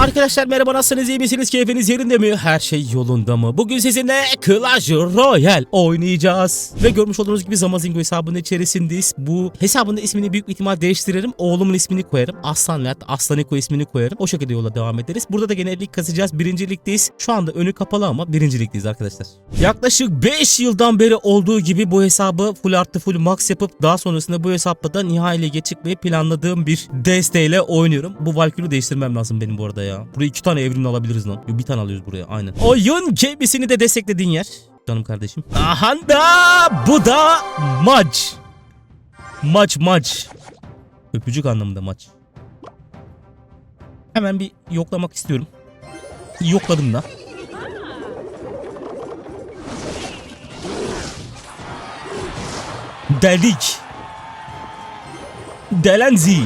Arkadaşlar merhaba nasılsınız? İyi misiniz? Keyfiniz yerinde mi? Her şey yolunda mı? Bugün sizinle Clash Royale oynayacağız. Ve görmüş olduğunuz gibi Zamazingo hesabının içerisindeyiz. Bu hesabın da ismini büyük ihtimal değiştiririm oğlumun ismini koyarım. Aslan veya Aslaniko ismini koyarım. O şekilde yola devam ederiz. Burada da gene lig kasacağız birinci ligdeyiz şu anda önü kapalı ama birinci ligdeyiz arkadaşlar. Yaklaşık 5 yıldan beri olduğu gibi bu hesabı full artı full max yapıp daha sonrasında bu hesapla da nihai lige çıkmayı planladığım bir desteğiyle oynuyorum. Bu Valkyrie'yi değiştirmem lazım benim bu arada ya. Buraya iki tane evrimli alabiliriz lan. Bir tane alıyoruz buraya aynen. Oyun gemisini de desteklediğin yer. Canım kardeşim. Aha da bu da maç. Maç maç. Öpücük anlamında maç. Hemen bir yoklamak istiyorum. Yokladım da. Deldik. Delenzi.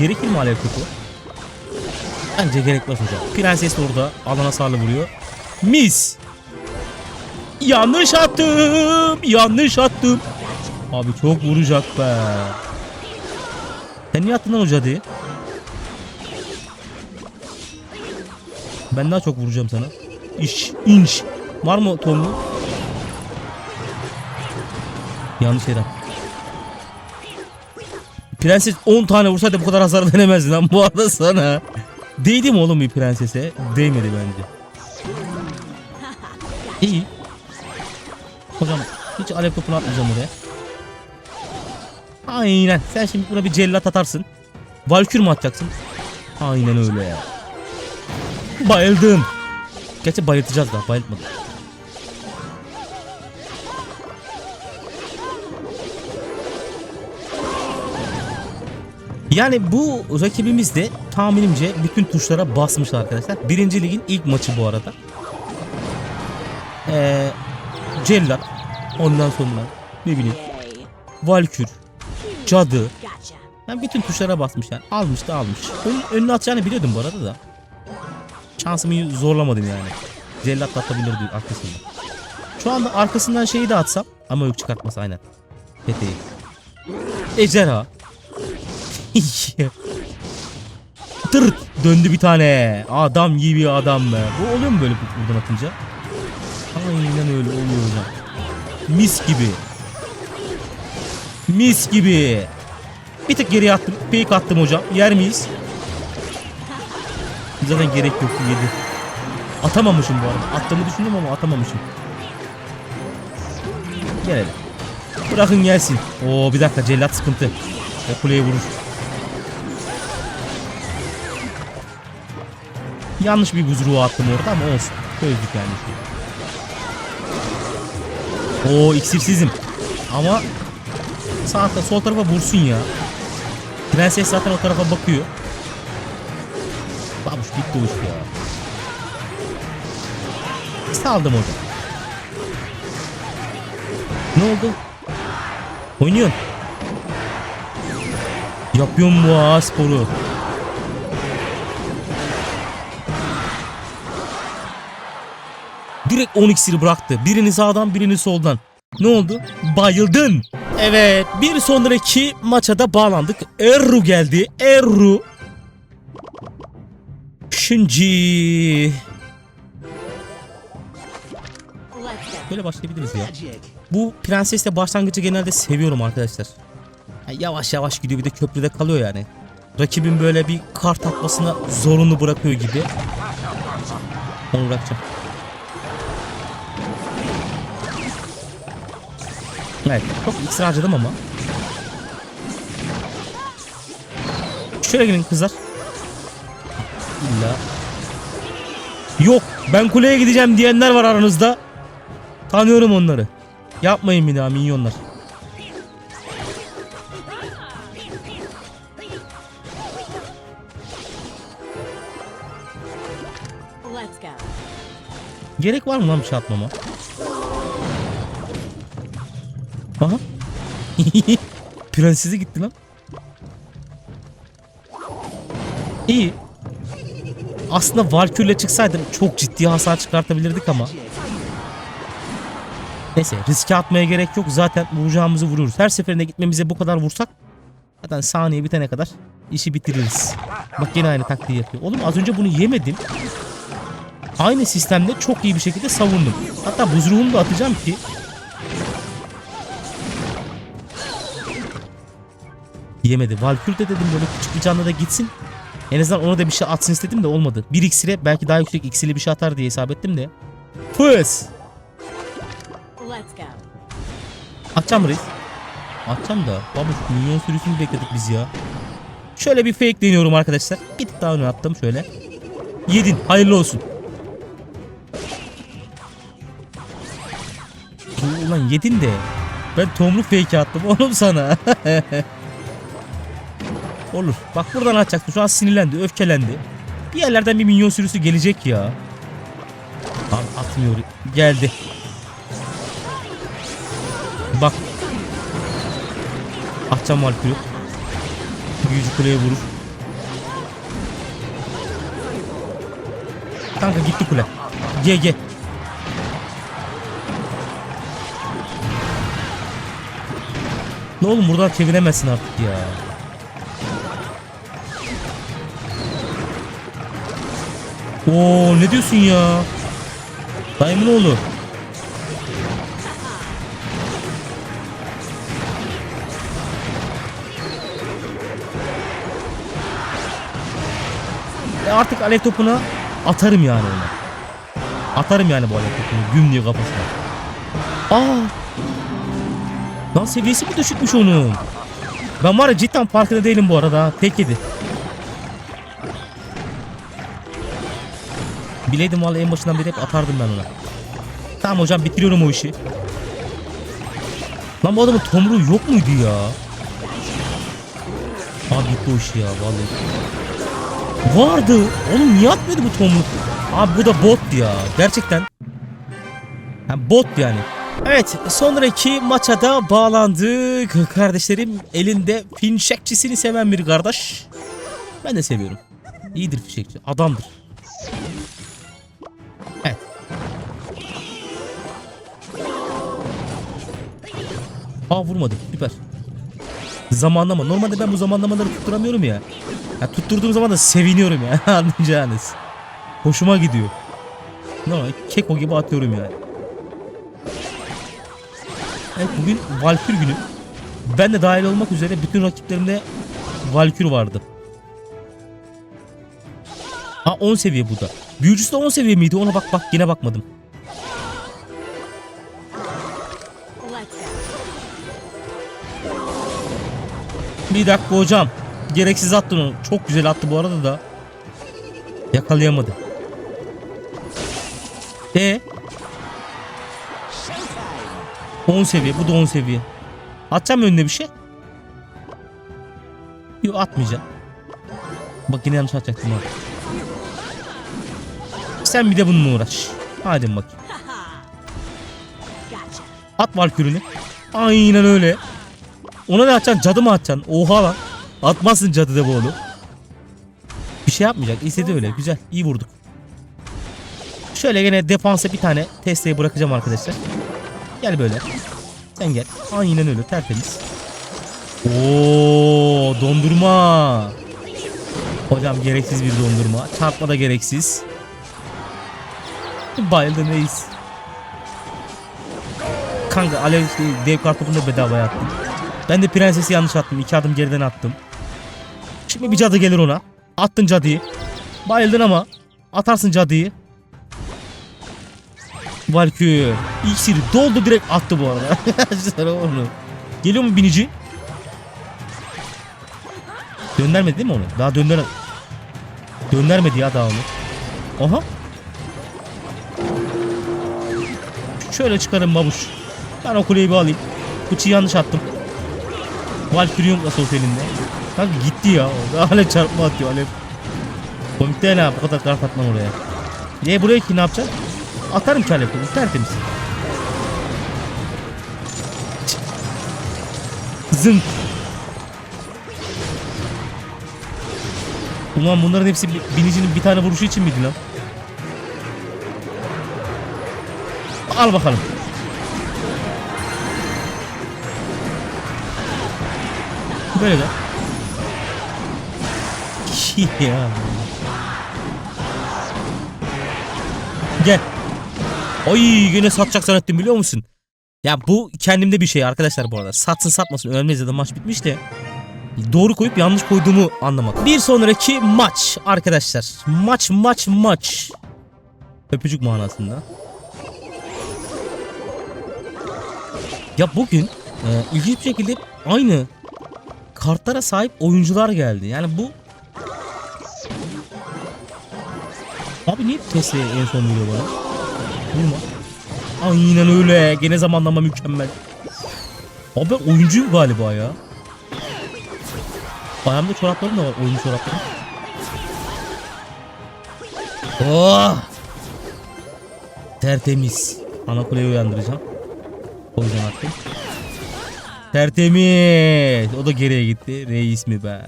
Gerekir mi alev topu? Bence gerekmez hocam. Prenses de orada alana sarlı vuruyor. Mis. Yanlış attım. Yanlış attım. Abi çok vuracak be. Sen niye attın lan hoca diye? Ben daha çok vuracağım sana. İş, inş. Var mı Tom'u? Yanlış yere. Prenses 10 tane vursaydı bu kadar hasar veremezdi lan bu arada sana. Değdi mi oğlum bir prensese? Değmedi bence. İyi. Hocam hiç alev topunu atmayacağım oraya. Aynen. Sen şimdi buna bir cellat atarsın. Valkür mü atacaksın? Aynen öyle ya. Bayıldım. Gerçi bayıltacağız da bayıltmadık. Yani bu rakibimiz de tahminimce bütün tuşlara basmış arkadaşlar. Birinci ligin ilk maçı bu arada. Ee, Cellat. Ondan sonra ne bileyim. Valkür. Cadı. Yani bütün tuşlara basmış yani. Almış da almış. Ön, önüne atacağını biliyordum bu arada da. Şansımı zorlamadım yani. Cellat atabilirdi arkasından. Şu anda arkasından şeyi de atsam. Ama yok çıkartması aynen. Peteği. Ejderha. Tırt döndü bir tane. Adam gibi adam be. Bu oluyor mu böyle buradan atınca? Aynen öyle oluyor hocam. Mis gibi. Mis gibi. Bir tık geriye attım. Fake attım hocam. Yer miyiz? Zaten gerek yoktu yedi. Atamamışım bu arada. Attığımı düşündüm ama atamamışım. Gelelim. Bırakın gelsin. Oo bir dakika cellat sıkıntı. O kuleye vurur. Yanlış bir buzruğu attım orada ama olsun. Çözdük yani. Oo iksirsizim. Ama sağ sol tarafa vursun ya. Prenses zaten o tarafa bakıyor. Babuş gitti uç ya. Saldım hocam. Ne oldu? Oynuyorsun. Yapıyorum bu sporu. Direkt 10 iksiri bıraktı. Birini sağdan birini soldan. Ne oldu? Bayıldın. Evet bir sonraki maça da bağlandık. Erru geldi. Erru. Şimdi böyle başlayabiliriz ya. Bu prensesle başlangıcı genelde seviyorum arkadaşlar. Ya yavaş yavaş gidiyor bir de köprüde kalıyor yani. Rakibin böyle bir kart atmasına zorunlu bırakıyor gibi. Onu bırakacağım. Evet çok iksir harcadım ama. Şöyle gelin kızlar. İlla. Yok ben kuleye gideceğim diyenler var aranızda. Tanıyorum onları. Yapmayın bir daha minyonlar. Gerek var mı lan bir şey atmama? Aha. Prensesi gitti lan. İyi. Aslında Valkyrie'le çıksaydım çok ciddi hasar çıkartabilirdik ama. Neyse riske atmaya gerek yok. Zaten vuracağımızı vuruyoruz. Her seferinde gitmemize bu kadar vursak Zaten saniye bitene kadar işi bitiririz. Bak yine aynı taktiği yapıyor. Oğlum az önce bunu yemedim. Aynı sistemde çok iyi bir şekilde savundum. Hatta buz ruhumu da atacağım ki Yemedi. Valkür de dedim böyle küçük bir canlı da gitsin. En azından ona da bir şey atsın istedim de olmadı. Bir iksire belki daha yüksek iksirli bir şey atar diye hesap ettim de. Fıs. Let's go. Atacağım reis. Atacağım da. Babuş milyon sürüsünü bekledik biz ya. Şöyle bir fake deniyorum arkadaşlar. Bir tık daha öne attım şöyle. Yedin. Hayırlı olsun. Ulan yedin de. Ben tomruk fake attım oğlum sana. Olur. Bak buradan atacaksın. Şu an sinirlendi, öfkelendi. Bir yerlerden bir minyon sürüsü gelecek ya. Abi atmıyor. Geldi. Bak. Atacağım Valkür'ü. Büyücü kuleye vurur. Kanka gitti kule. GG. Ne oğlum buradan çeviremezsin artık ya. Oo ne diyorsun ya? Dayımın oğlu. E artık alev topuna atarım yani ona. Atarım yani bu alev topunu güm diye kafasına. Aa! Lan seviyesi mi düşükmüş onun? Ben var ya cidden farkında değilim bu arada. Tek yedi. Bileydim vallahi en başından beri hep atardım ben ona. Tamam hocam bitiriyorum o işi. Lan bu adamın tomruğu yok muydu ya? Abi gitti o iş ya vallahi. Vardı. Oğlum niye atmadı bu tomruk? Abi bu da bot ya. Gerçekten. Ha, bot yani. Evet sonraki maça da bağlandık. Kardeşlerim elinde finşekçisini seven bir kardeş. Ben de seviyorum. İyidir fişekçi. Adamdır. Aa vurmadı. Süper. Zamanlama. Normalde ben bu zamanlamaları tutturamıyorum ya. ya tutturduğum zaman da seviniyorum ya. Anlayacağınız. Hoşuma gidiyor. Ne no, keko gibi atıyorum yani. Evet bugün Valkür günü. Ben de dahil olmak üzere bütün rakiplerimde Valkür vardı. Ha 10 seviye bu da. Büyücüsü de 10 seviye miydi? Ona bak bak yine bakmadım. Bir dakika hocam. Gereksiz attın onu. Çok güzel attı bu arada da. Yakalayamadı. E 10 seviye. Bu da 10 seviye. Atacağım önüne bir şey? Yok atmayacağım. Bak yine yanlış atacaktım. Sen bir de bununla uğraş. Hadi. Gotcha. At valkürünü. Aynen öyle. Ona ne atacaksın? Cadı mı atacaksın? Oha lan. Atmazsın cadı de bu onu. Bir şey yapmayacak. İstedi öyle. Güzel. İyi vurduk. Şöyle gene defansa bir tane testeyi bırakacağım arkadaşlar. Gel böyle. Sen gel. Aynen öyle. Tertemiz. Oo, dondurma. Hocam gereksiz bir dondurma. Çarpma da gereksiz. Bayıldı reis. Kanka alev şey, dev kartopunu da bedavaya attım. Ben de prensesi yanlış attım. İki adım geriden attım. Şimdi bir cadı gelir ona. Attın cadıyı. Bayıldın ama. Atarsın cadıyı. Valkür. İksiri doldu direkt attı bu arada. Onu. Geliyor mu binici? Döndürmedi değil mi onu? Daha döndür... Döndürmedi ya daha onu. Aha. Şöyle çıkarım babuş. Ben o kuleyi bir alayım. Bıçı yanlış attım. Valkyrium nasıl olsa elinde. Kanka gitti ya. o. Hala çarpma atıyor alev. Komik değil ha bu kadar kart atmam oraya. Niye buraya ki ne yapacaksın? Atarım ki alev topu, tertemiz. Zınk. Ulan bunların hepsi bi- binicinin bir tane vuruşu için miydi lan? Al bakalım. Böyle de. ya. Gel. Ay yine satacak zannettim biliyor musun? Ya bu kendimde bir şey arkadaşlar bu arada. Satsın satmasın önemli zaten maç bitmiş de. Doğru koyup yanlış koyduğumu anlamak. Bir sonraki maç arkadaşlar. Maç maç maç. Öpücük manasında. Ya bugün e, ilginç bir şekilde aynı kartlara sahip oyuncular geldi. Yani bu Abi niye Tesla'ya en son vuruyor bana? Vurma. Aynen öyle. Gene zamanlama mükemmel. Abi ben oyuncuyum galiba ya. Ayağımda çoraplarım da var. Oyun çoraplarım. Oh! Tertemiz. Ana kuleyi uyandıracağım. Yüzden attım. Tertemiz. O da geriye gitti. Reis mi be?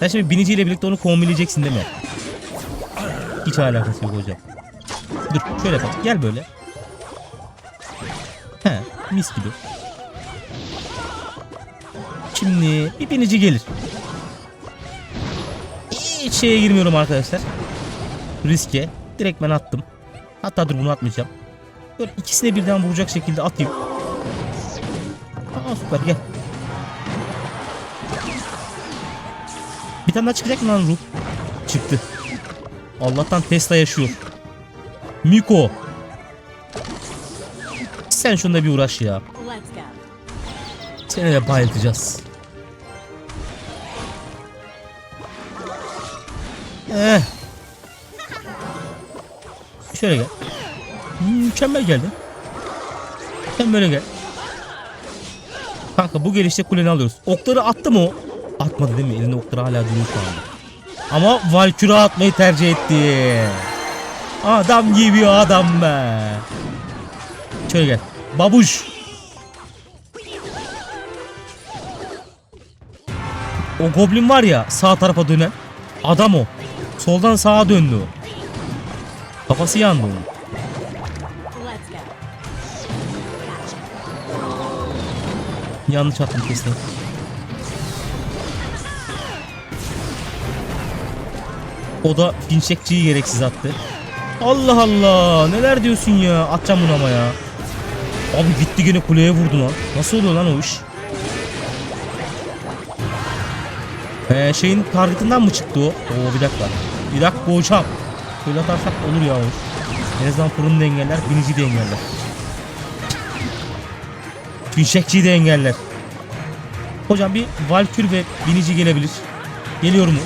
Sen şimdi biniciyle birlikte onu kombinleyeceksin değil mi? Hiç alakası yok hocam. Dur şöyle bak. Gel böyle. He mis gibi. Şimdi bir binici gelir. Hiç şeye girmiyorum arkadaşlar. Riske. Direkt ben attım. Hatta dur bunu atmayacağım. Böyle ikisine birden vuracak şekilde atayım. Aa süper gel. Bir tane daha çıkacak mı lan ruh? Çıktı. Allah'tan Tesla yaşıyor. Miko. Sen şunda bir uğraş ya. Seni de bayıltacağız. Eh. Şöyle gel. Mükemmel geldin. Sen böyle gel. Kanka bu gelişte kuleni alıyoruz. Okları attı mı o? Atmadı değil mi? Elinde okları hala duruyor şu anda. Ama Valkyrie atmayı tercih etti. Adam gibi adam be. Şöyle gel. Babuş. O goblin var ya sağ tarafa dönen. Adam o. Soldan sağa döndü o. Kafası yandı onun. Yanlış attım kesin. O da pinçekçiyi gereksiz attı. Allah Allah neler diyorsun ya atacağım bunu ama ya. Abi gitti gene kuleye vurdu lan. Nasıl oluyor lan o iş? Ee, şeyin targetinden mı çıktı o? Oo bir dakika. Bir dakika hocam. Böyle atarsak olur ya o iş. En azından fırını da engeller, binici de engeller. Fişekçiyi de engeller. Hocam bir Valkür ve binici gelebilir. Geliyor mu?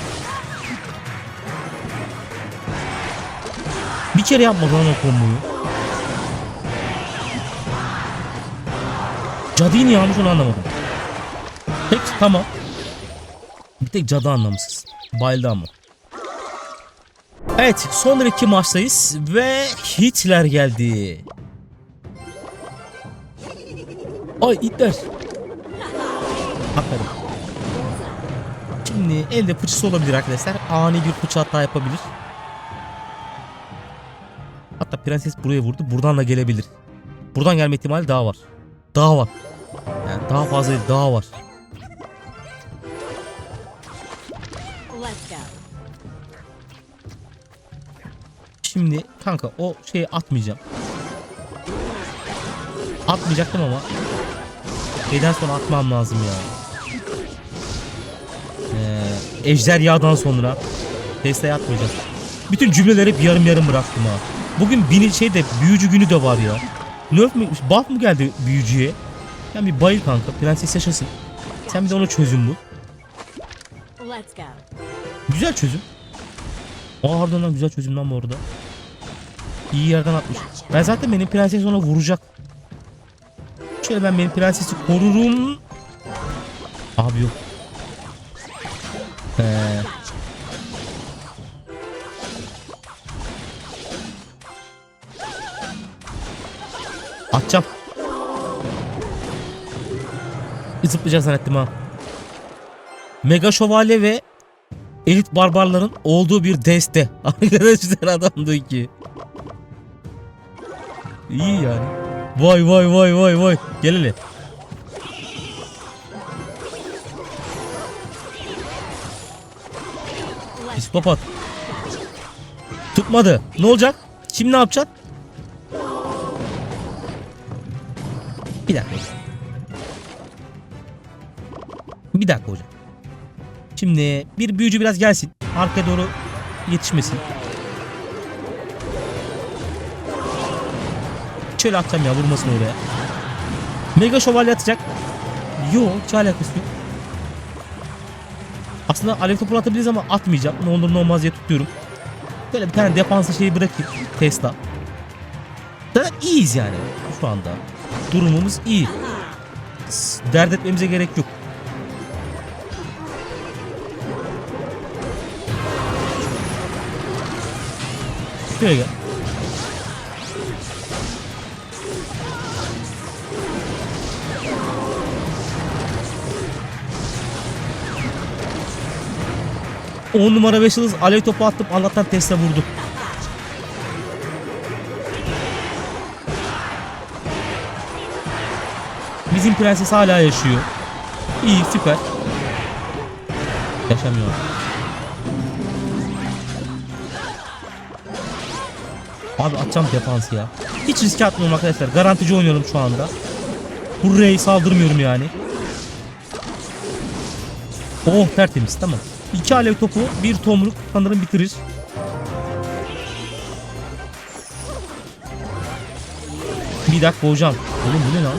Bir kere yapmadı lan o komboyu. Cadıyı niye almış onu anlamadım. Tek tamam. Bir tek cadı anlamsız. Bayıldı ama. Evet son iki maçtayız ve Hitler geldi. Ay itler. Aferin. Şimdi elde fıçısı olabilir arkadaşlar. Ani bir fıçı hata yapabilir. Hatta prenses buraya vurdu. Buradan da gelebilir. Buradan gelme ihtimali daha var. Daha var. Yani daha fazla değil daha var. Şimdi kanka o şeyi atmayacağım. Atmayacaktım ama. Şeyden sonra atmam lazım ya. Ee, ejder yağdan sonra. Tesla'ya atmayacağım. Bütün cümleleri hep yarım yarım bıraktım ha. Bugün bini şeyde büyücü günü de var ya. Nerf mi? Buff mı geldi büyücüye? Yani bir bayıl kanka. Prenses yaşasın. Sen bir de ona çözüm bul. Güzel çözüm. Aa harbiden güzel çözüm lan bu arada. İyi yerden atmış. Ben zaten benim prenses ona vuracak. Şöyle ben benim prensesi korurum. Abi yok. Ee, atacağım. Zıplayacak zannettim ha. Mega şövalye ve elit barbarların olduğu bir deste. Arkadaşlar adamdı ki. İyi yani. Vay vay vay vay vay. Gel hele. Psikopat. Tutmadı. Ne olacak? Şimdi ne yapacaksın? Bir dakika. Bir dakika hocam. Şimdi bir büyücü biraz gelsin. Arkaya doğru yetişmesin. Şöyle atacağım ya vurmasın oraya. Mega şövalye atacak. Yok hiç alakası yok. Aslında alev topunu atabiliriz ama atmayacağım. Ne olur ne olmaz diye tutuyorum. Böyle bir tane defanslı şeyi bırakayım. Tesla. Zaten iyiyiz yani şu anda. Durumumuz iyi. Dert etmemize gerek yok. Şuraya gel. On numara 5 yıldız alev topu attım Allah'tan Tesla vurdu. Bizim prenses hala yaşıyor. İyi süper. Yaşamıyor. Abi atacağım defansı ya. Hiç riske atmıyorum arkadaşlar. Garantici oynuyorum şu anda. Buraya saldırmıyorum yani. Oh tertemiz tamam. İki alev topu, bir tomruk sanırım bitirir. Bir dakika hocam. Oğlum bu ne lan?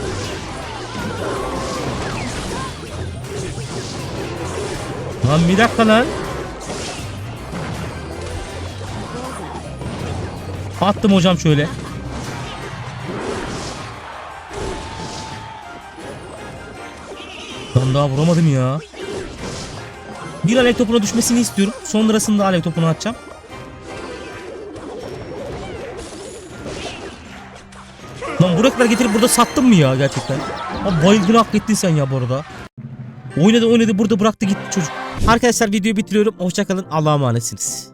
Lan bir dakika lan. Attım hocam şöyle. Lan daha vuramadım ya. Bir alev topuna düşmesini istiyorum. Sonrasında alev topunu atacağım. Lan buraya kadar getirip burada sattın mı ya gerçekten? Abi bayıldığını hak ettin sen ya bu arada. Oynadı oynadı burada bıraktı gitti çocuk. Arkadaşlar videoyu bitiriyorum. Hoşçakalın. Allah'a emanetsiniz.